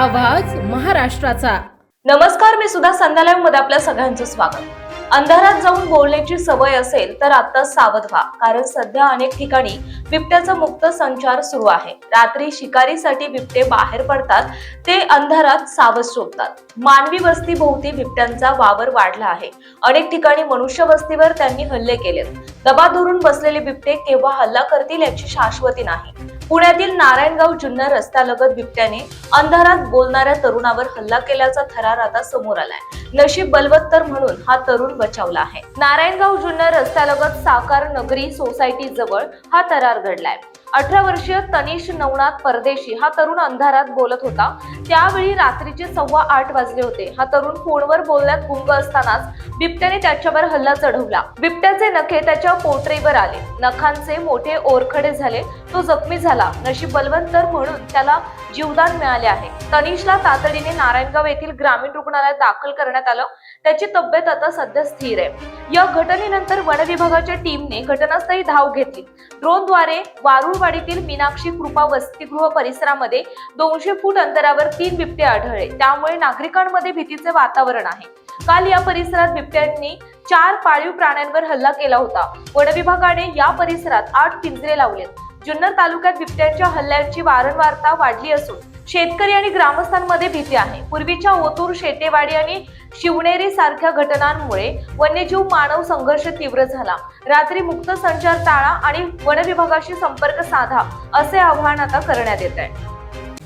आवाज महाराष्ट्राचा. नमस्कार मी सुद्धा संध्यालयमध्ये आपल्या सगळ्यांचं स्वागत. अंधारात जाऊन बोलण्याची सवय असेल तर आता सावध व्हा कारण सध्या अनेक ठिकाणी बिबट्याचा मुक्त संचार सुरू आहे. रात्री शिकारीसाठी बिबटे बाहेर पडतात ते अंधारात सावध शोधतात. मानवी वस्ती भोवती बिबट्यांचा वावर वाढला आहे. अनेक ठिकाणी मनुष्य वस्तीवर त्यांनी हल्ले केलेत. दबा धरून बसलेले बिबटे केव्हा हल्ला करतील याची शाश्वती नाही. पुण्यातील नारायणगाव जुन्नर रस्त्यालगत बिबट्याने अंधारात बोलणाऱ्या तरुणावर हल्ला केल्याचा थरार आता समोर आलाय. नशीब बलवत्तर म्हणून हा तरुण बचावला आहे. नारायणगाव जुन्नर रस्त्यालगत साकार नगरी सोसायटी जवळ हा थरार घडलाय. अठरा वर्षीय तनिष नवनाथ परदेशी हा तरुण अंधारात बोलत होता. त्यावेळी रात्रीचे सव्वा आठ वाजले होते. हा तरुण फोनवर बोलण्यात गुंग असतानाच बिबट्याने त्याच्यावर हल्ला चढवला. बिबट्याचे नखे त्याच्या पोटरीवर आले. नखांचे मोठे ओरखडे झाले. तो जखमी झाला. नशीब बलवंतर म्हणून त्याला जीवदान मिळाले आहे. तनिषला तातडीने नारायणगाव येथील ग्रामीण रुग्णालयात दाखल करण्यात आलं. त्याची तब्येत आता सध्या स्थिर आहे. या घटनेनंतर वन विभागाच्या टीमने घटनास्थळी धाव घेतली. ड्रोनद्वारे वारुळवाडीतील मीनाक्षी कृपा वसतिगृह परिसरामध्ये दोनशे फूट अंतरावर तीन बिबटे आढळले. त्यामुळे नागरिकांमध्ये भीतीचे वातावरण आहे. काल या परिसरात बिबट्यांनी चार पाळीव प्राण्यांवर हल्ला केला होता. वन विभागाने या परिसरात आठ पिंजरे लावलेत. जुन्नर तालुक्यात बिबट्यांच्या हल्ल्यांची वारंवारता वाढली असून शेतकरी आणि ग्रामस्थांमध्ये भीती आहे. पूर्वीच्या ओतूर शेतेवाडी आणि शिवनेरी सारख्या घटनांमुळे वन्यजीव मानव संघर्ष तीव्र झाला. रात्री मुक्त संचार टाळा आणि वन विभागाशी संपर्क साधा असे आवाहन आता करण्यात येत आहे.